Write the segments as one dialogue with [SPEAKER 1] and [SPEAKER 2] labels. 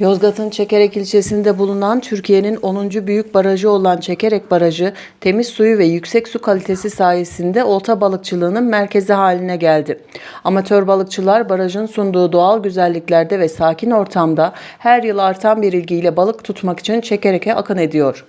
[SPEAKER 1] Yozgat'ın Çekerek ilçesinde bulunan Türkiye'nin 10. büyük barajı olan Çekerek Barajı, temiz suyu ve yüksek su kalitesi sayesinde olta balıkçılığının merkezi haline geldi. Amatör balıkçılar barajın sunduğu doğal güzelliklerde ve sakin ortamda her yıl artan bir ilgiyle balık tutmak için Çekerek'e akın ediyor.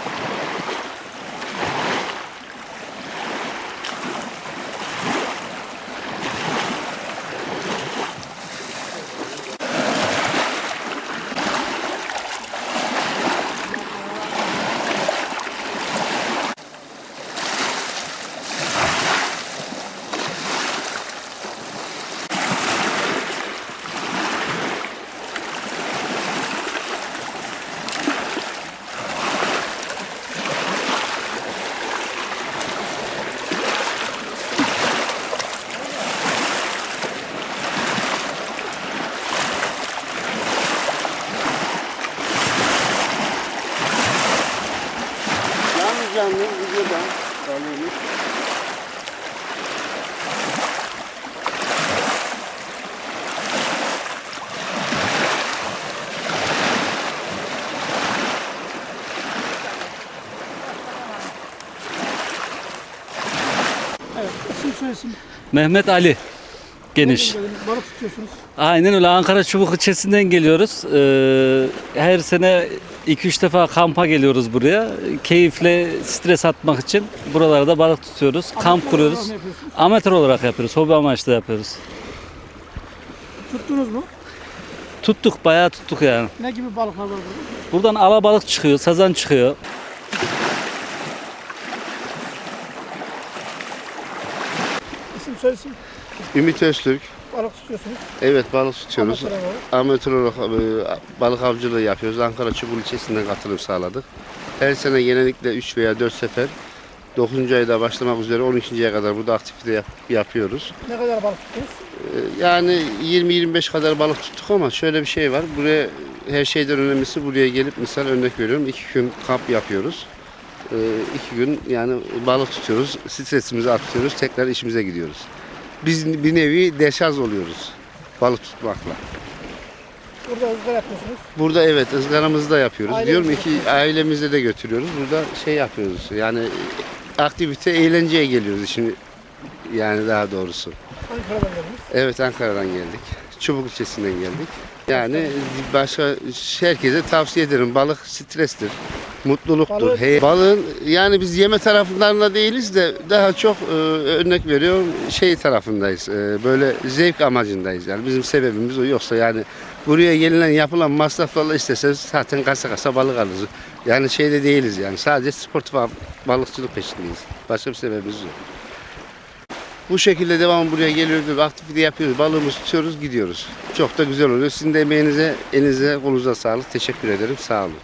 [SPEAKER 1] Thank you.
[SPEAKER 2] Canlı canlı videodan balığımız.
[SPEAKER 3] Evet, isim söylesin.
[SPEAKER 4] Mehmet Ali Geniş.
[SPEAKER 3] Balık tutuyorsunuz.
[SPEAKER 4] Aynen öyle Ankara Çubuk ilçesinden geliyoruz. Ee, her sene 2-3 defa kampa geliyoruz buraya. Keyifle stres atmak için buralarda balık tutuyoruz. Kamp kuruyoruz. Amatör olarak yapıyoruz. Hobi amaçlı yapıyoruz.
[SPEAKER 3] Tuttunuz mu?
[SPEAKER 4] Tuttuk bayağı tuttuk yani.
[SPEAKER 3] Ne gibi balıklar var burada?
[SPEAKER 4] Buradan alabalık çıkıyor, sazan çıkıyor.
[SPEAKER 3] İsim söylesin.
[SPEAKER 2] Ümit Öztürk.
[SPEAKER 3] Balık tutuyorsunuz.
[SPEAKER 2] Evet balık tutuyoruz.
[SPEAKER 3] Amatör olarak.
[SPEAKER 2] E, balık avcılığı yapıyoruz. Ankara Çubuğu ilçesinden katılım sağladık. Her sene genellikle 3 veya 4 sefer 9. ayda başlamak üzere 12.ye kadar burada aktivite yap- yapıyoruz.
[SPEAKER 3] Ne kadar balık tuttunuz?
[SPEAKER 2] E, Yani 20-25 kadar balık tuttuk ama şöyle bir şey var. Buraya her şeyden önemlisi buraya gelip misal örnek veriyorum. 2 gün kamp yapıyoruz. 2 gün yani balık tutuyoruz. Stresimizi atıyoruz. Tekrar işimize gidiyoruz. Biz bir nevi deşarj oluyoruz balık tutmakla.
[SPEAKER 3] Burada ızgara yapıyorsunuz.
[SPEAKER 2] Burada evet ızgaramızı da yapıyoruz. Diyorum
[SPEAKER 3] mi
[SPEAKER 2] ki ailemizle de götürüyoruz. Burada şey yapıyoruz. Yani aktivite eğlenceye geliyoruz işin yani daha doğrusu.
[SPEAKER 3] Ankara'dan geldiniz.
[SPEAKER 2] Evet Ankara'dan geldik. Çubuk ilçesinden geldik. Yani başka herkese tavsiye ederim. Balık strestir. Mutluluktur.
[SPEAKER 3] Balık-
[SPEAKER 2] Hey, balığın yani biz yeme tarafından da değiliz de daha çok e, örnek veriyorum şey tarafındayız. E, böyle zevk amacındayız. Yani bizim sebebimiz o. Yoksa yani buraya gelinen yapılan masraflarla isteseniz zaten kasa kasa balık alırız. Yani şeyde değiliz yani. Sadece sportif balıkçılık peşindeyiz. Başka bir sebebimiz yok. Bu şekilde devam buraya geliyoruz, aktivite yapıyoruz, balığımızı tutuyoruz, gidiyoruz. Çok da güzel oluyor. Sizin de emeğinize, elinize, kolunuza sağlık. Teşekkür ederim. Sağ olun.